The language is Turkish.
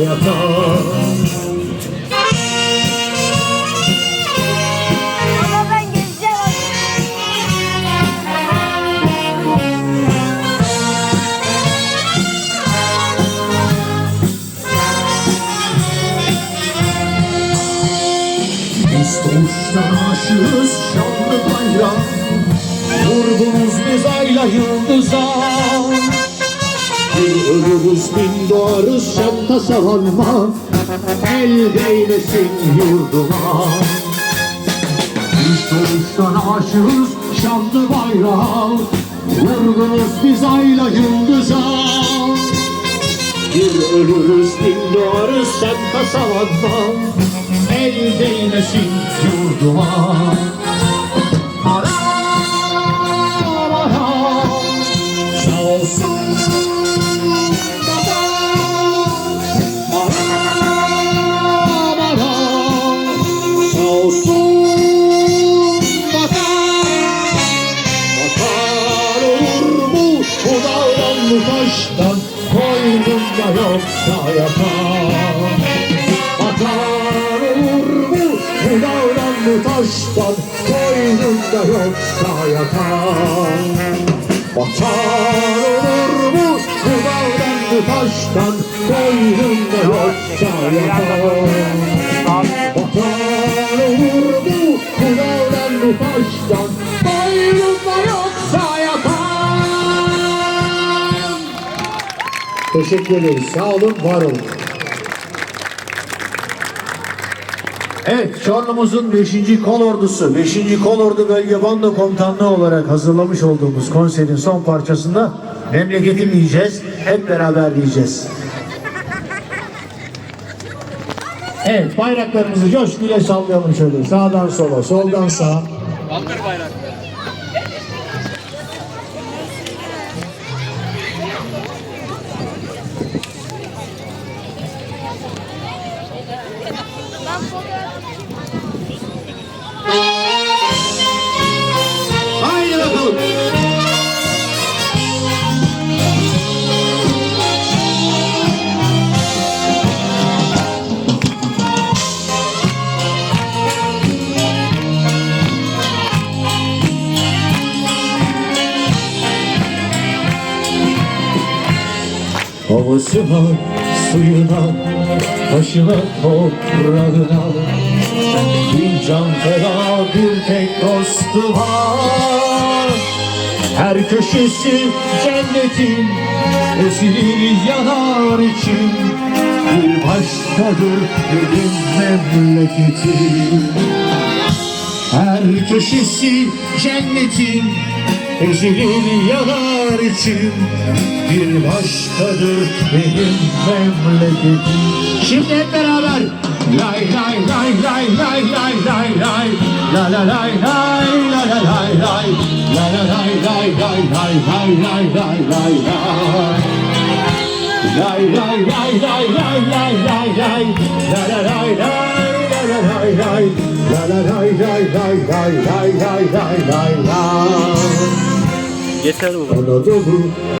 yatar Ama ben gezeceğim. Biz doğuştan aşığız şanlı bayram Vurgunuz biz ayla yıldıza Bir ölürüz bin doğarız şan tasalanma El değmesin yurduma. Biz doğuştan aşığız şanlı bayram Vurgunuz biz ayla yıldıza Bir ölürüz bin doğarız sen tasalanma El değmesin yurduma. Sağ olsun bu taştan koynumda yoksa yapar. Atar olur bu Hilal'dan bu taştan koynumda yoksa yapar. Atar olur bu Hilal'dan bu taştan koynumda yoksa yapar. Atar olur bu Hilal'dan bu taştan koynumda Teşekkür ederiz. Sağ olun, var olun. Evet, Çorlu'muzun 5. Kol Ordusu, 5. Kol Ordu Bölge Bando Komutanlığı olarak hazırlamış olduğumuz konserin son parçasında memleketim diyeceğiz, hep beraber diyeceğiz. Evet, bayraklarımızı coşkuyla sallayalım şöyle. Sağdan sola, soldan sağa. Haydi bakalım. Havasına, suyuna, taşına, toprağına Bir can feda bir tek dostu var. Her köşesi cennetin esilir yanar için. Bir başkadır benim memleketim. Her köşesi cennetin ezilir yanar için. Bir başkadır benim memleketim Şimdi hep beraber Lay lay lay lay lay lay lay lay La la lay lay la la lay lay La la lay lay lay lay lay lay lay lay lay Lay lay lay lay lay lay lay lay La la lay lay la la lay lay La la lay lay lay lay lay lay lay lay lay Yeter bu.